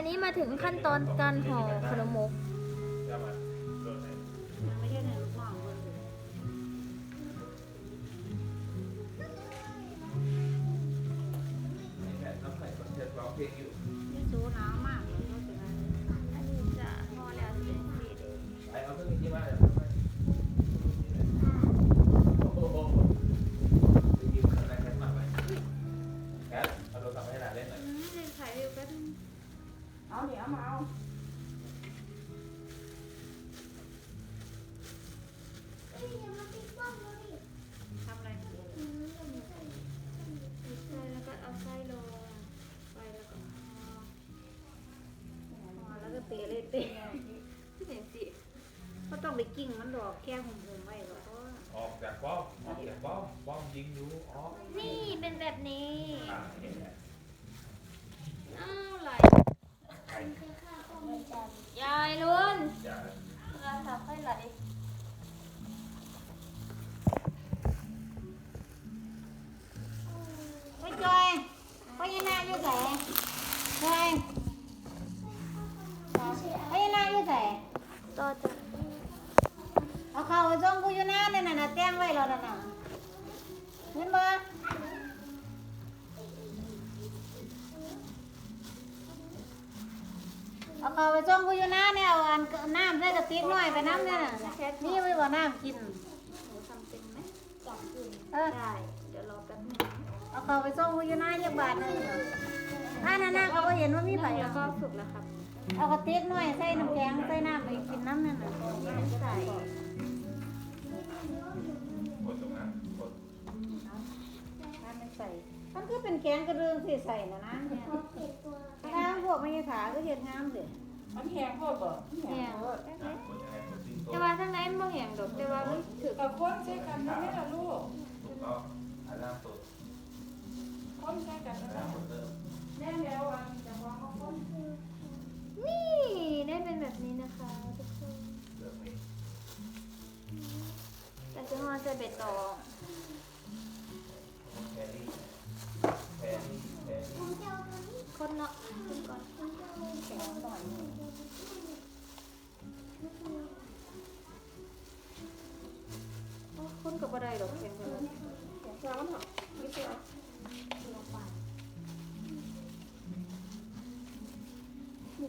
อันนี้มาถึงขั้นตอนการห่อขนมมกเพลงอยู่ ทำอะไรใช่แล้วก็เอาไส้ลงไปแล้วก็ห่ออ๋อแล้วก็เตะเลยเตะที่เห็นสิก็ต้องไปกิ้งมันดอกแค่หุ่มๆไว้ก็เพราะว่าออกจากป้อมออกจากป้อมป้อมยิงอยู่ออกนี่เป็นแบบนี้อ่าเห็นไหมอ้าวไหลยายลุนจะเราทำให้ไหล อยู่ไหนจอยไปยันนาอยู่ไหนต่อจากเอาเข้าไปส่งกูอยู่หน้าเนี่ยน่ะแต้งไว้แล้วน่ะนะเห็นบ่เอาเข้าไปส่งกูอยู่หน้าเนี่ยเอาอันน้ำใส่กระติกหน่อยไปน้ำเนี่ยน่ะนี่ไว้บ่น้ำกินหนูทำเป็นไหมสองคืนเออได้ เดี๋ยวรอแป๊บนึง เอาเข้าไปส่งกูอยู่หน้าจักบาทหนึงน่ะถ้าหน้าเขาบ่เห็นว่ามีไผแล้วก็เอาสุกแล้วครับ เอากระติกหน่อยใส่น้ำแข็งใส่น้ำไปกินน้ำนั่นน่ะนี่เป็นใส่กดตรงนั้นกดถ้ามันใส่มันคือเป็นแกงกระเรื่องที่ใส่นะนะเนี่ยถ้าพวกไม่ขาก็เห็ดงามเลยมันแหงโคตรบ่แห้งโลดนะกดยังไงกดทิ้งโต๊ะแต่ว่าทั้งนั้นบ่แห้งดอกแต่ว่ามันถึกกับคนใช้กันไม่ได้ละลูกถูกต้องอันล่างสุดคนใช้ กันอัไม่นได้ล่างสุดเริ่มแน่แล้วอันจะวางเอาคนนี่ได้เป็นแบบนี้นะคะทุกคนแต่จะห่อใส่เบ็ดตองแครี่แครี่แครี่คนเนาะคนก่อนแข็งหน่อยคนก็บ่ได้ดอกแข็งเลยแค่มันเหรอไม่ใช่เหรอมีวิสัมลีน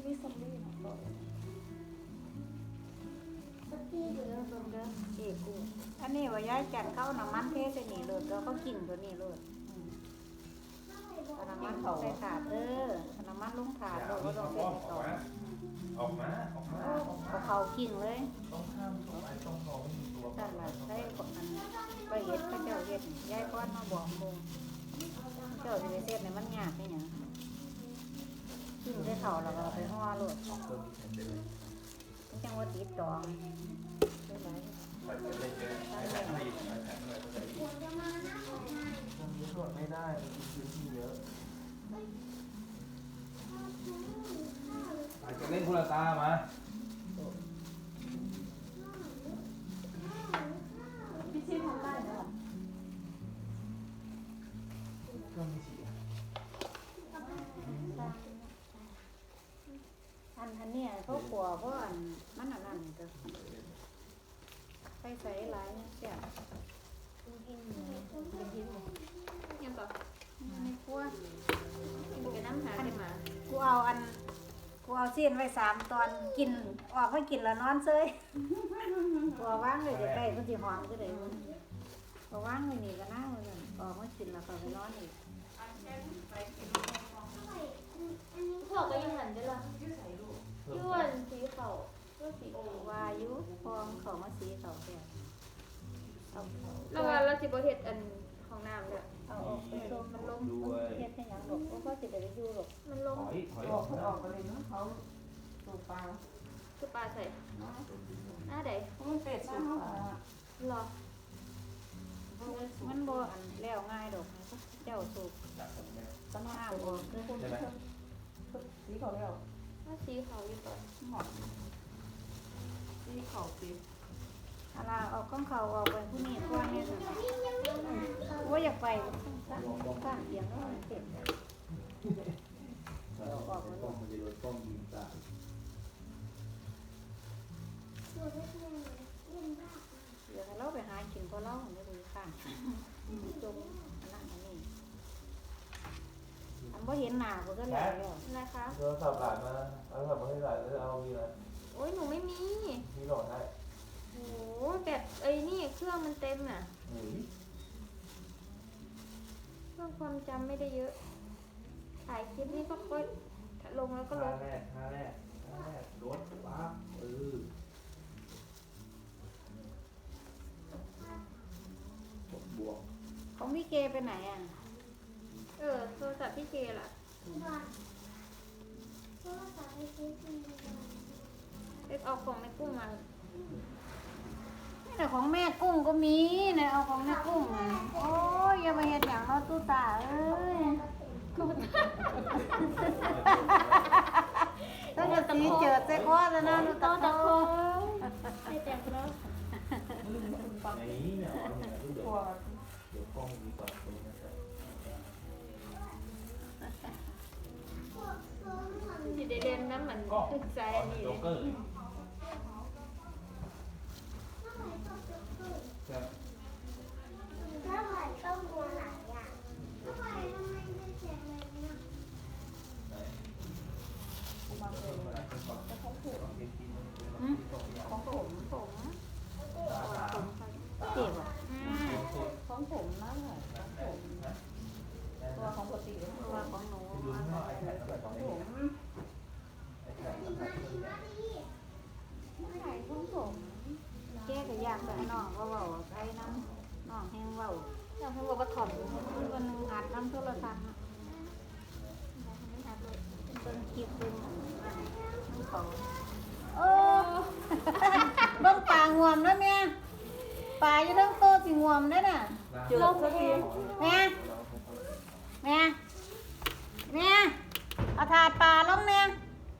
ะบอกสักทีเดี๋ยวเบิ่งเอกกูอันนี้ว่ายายจัดเข้าน้ำมันเทใส่นี่เลยแล้วก็กินตัวนี้เลยเอาน้ำมันใส่ถาดเด้อเอาน้ำมันลงถาดเราก็มีต้องคำใส่ว่าอต่อออกมา ออกมา ออกมา เอาเขากิ่งเลยต้องข้ามตรงไอ้ต้องเขาไม่มีตัวสั่นละใส่กดอันไปเฮ็ดพระเจ้าเฮ็ดยายก้อนมาบอกคงเจ้าสิไปเฮ็ดเนี่ยมันยากนี่ย กิ่งได้เข่าแล้วก็เอาไปห่อโลดสองเครื่องมีแทนเดิมจังว่าติดจองได้ไหมปัดกันเลยเจอไอ้แผนไม่ไดีตรงนี้ตรวจไม่ได้มีพื้นที่เยอะอาจจะเล่นคนละตามา อันนเนี้ยเขากลัวเพราะอันมันอันนั้นก็ใส่ใส่หลายเนี่ยเสียยังบอกไม่กลัวไปน้ำหาได้มากูเอาอันกูเอาเส้นไว้สามตอนกินออกมากินแล้วนอนเซยกูเอาว่างเลยเดี๋ยวใกล้กูสิหอมก็ได้มันเอาว่างไว้นี่ก็น่าเลยออกมากินแล้วก็ไปนอนอีกพ่อก็ยังหันได้ละ ยวนสีเขาก็สีโอวาอยุพองเขามาสีเขาแก่เอาเขาแล้วว่าเราสิบ่เฮ็ดอันของน้ำเนี่ยเอาออกไปชมมันลงเฮ็ดให้หยังหรอกเพราะว่าสิได้ไปอยู่หรอกมันลงถอยถอยออออกกเขานะออกไปเลยนะเขาสูบปลาคือปลาใส่หน้าใดเพราะมันเป็ดสูบปลาหรอมันบ่อันแล้วง่ายดอกเจ้าสูบจับตรงนี้ต้นห้าวออกเลยใช่ไหมสีเขาแล้ว ว่าสีเขาอยู่ก่อนหอมสีเขาสิอาลาเอาข้องเขาออกไปผู้นี้ก้อนเนี่ยว่าอยากไปข้างข้งเสียงแล้วมันเต็จ เห็นหน้าก็ก็แล้วแล้วนะคะ โทรศัพท์หลานมาเอาโทรศัพท์มาให้หลานแล้วเอามีอะไรโอ้ยหนูไม่มี มีโหลดให้โอ้แบตไอ้นี่เครื่องมันเต็มอะหนีเครื่องความจำไม่ได้เยอะ ถ่ายคลิปนี่ก็ค่อยลงแล้วก็ลท่างแรกท่าแรกท่าแรกรถปั๊บเออบวกของพี่เกไปไหนอะ เออโทรศัพท์พี่เจล่ะเล็กเอาของในกุ้งมานี่แต่ของแม่กุ้งก็มีเนี่ยเอาของแม่กุ้งอะโอ้ยอย่ามาเห็นอย่างเราตู้ตาเอ้ยต้องจะสีเจิดใส่คอแล้วนะนูตาตะโคโคไม่แต่งแล้วในนี้เนี่ยเอาเนี่ยรูปเดี๋ยวกลัวเดี๋ยวกล้องดีกว่าตรงนี้นะครับ สิได้เรียน น้ำมัน ก็ ตึกใจ อ๋อ อันนี้ โจ๊กเกอร์ครับ กูมาเลย ของผม ของผม ผม เจ็บอะ อืม ของผมนั่นแหละของผมตัวของปกติ ตัวของหนู ดูข้างนอกไอแพดแล้ว ข ก็ อง ไอ ผม แพดกับไอแพด ไหนของผมแก้ก็ยากแต่น้องก็เว้าไอ้น้ำน้องแห้งเว้าอยากให้บอกว่าถ่อมอยู่มันอัดน้ำโทรศัพท์เป็นคลิปเป็นของโอ้เบิ่งปลางวมแล้วแม่ปลาอยู่เทั้งโตะสิงวมได้น่ะเจอสักทีแม่แม่แม่เอาถาดปลาลงเนี่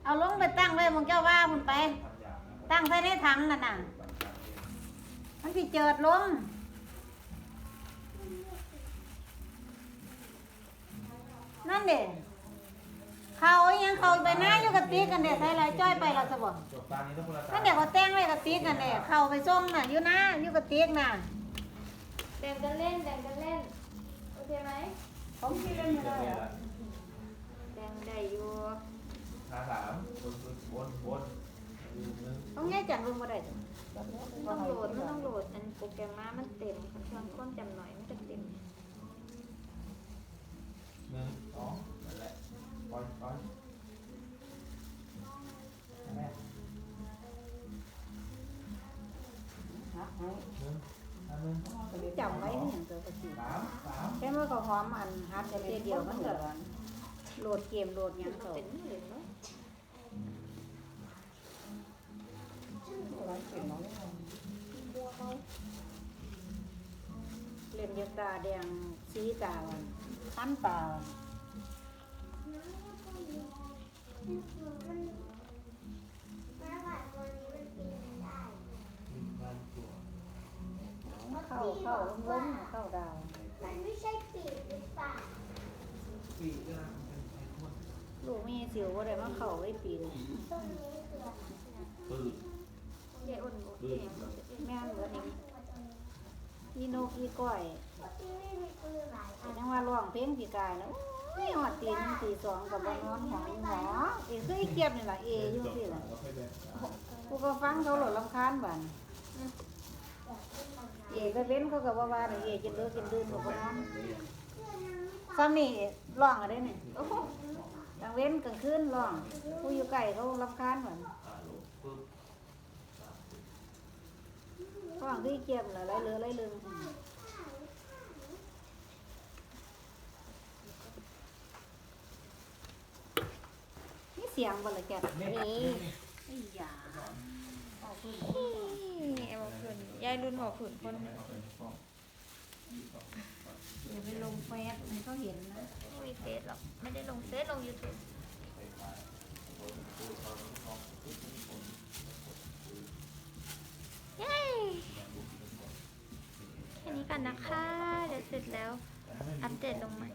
เอาลงไปตั้งไว้มึงเจ้าว่ามึงไป ตั้งใส่ในถังนั่นน่ะ มันสิเจิดลงนั่นเด็เขาอีหยังเขาไปหน้าอยู่กับตีกันเด็ใส่ไรจ้อยไปเราจะบอกจบตานี้ต้องคนละตานั่นเด็กเขาแต่งไว้กับตีกันเด็เขาไปส่งน่ะอยู่หน้าอยู่กับตีกน่ะแบ่งกันเล่นแบ่งกันเล่น โอเคไหมของพี่เล่นไม่ได้อะแบ่งได้อยู่หาสามวนวนวนลืมนึง ต้องแง่จันเบิ่งบ่ได้จ้ะแบบนี้ต้องโหลดมันต้องโหลดอันโปรแกรมมามันเต็มค่ะเครื่องค้นจำหน่อยมันจะเต็มหนึ่งสองนั่นแหละปล่อยปล่อยแม่ฮะให้หนึ่งอันหนึ่งจำไว้นี่อย่างตัวประสิสามสามแค่เมื่อเขาหอมอันฮัดกันเดียวมันก็โหลดเกมโหลดหยังเขาเต็มเลยเเก่งน้องไม่ทเล่นยาตาแดงสีตาวันคันตาวันมีการตัวเข้าเข้าล้มเข้าดาว มันไม่ใช่ปีกหรือเปล่าปีกก็เป็นไอ้คนลูกมีสิวบ่ได้มาเข้าไว้ปีนตรงนี้คืออะไรปืน เดี๋ยวอุ่นเองแม่นเบิดนี่อีนกอีก้อยนายแต่ยังว่าร้องเพลงปีกายแล้วโอ้ยหอดตีนึ่งตีสองกับบ่นอนหองหมอเอคืออีเกียบนี่แหละเออยู่สิล่ะกูก็ฟังเขาหลดลำคาญบันเอก็เว้นเขาก็ว่าว่าเอ๋จะเลิกกินดื่นกับบ่นอนซ้ำนี่ร้องอะไรนี่โอ้โหกลางเว้นกลางคืนร้อง ผู้อยู่ไกลเขาลำคาญบันอ่าโหลดปึ๊บ ร้องคืออีเกียบน่ะไรเลือไรลึงนี่เสียงบ่ละแกนี่ไอ้ยานี่เอาผืนยายรุ่นหมอผืนคนเอาไปฟ้องอย่าไปลงเฟซให้เขาเห็นนะไม่มีเฟซหรอกไม่ได้ลงเฟซลงยูทูบเย้แค่นี้ กันนะคะ เดี๋ยวเสร็จแล้วอัปเดตลงใหม่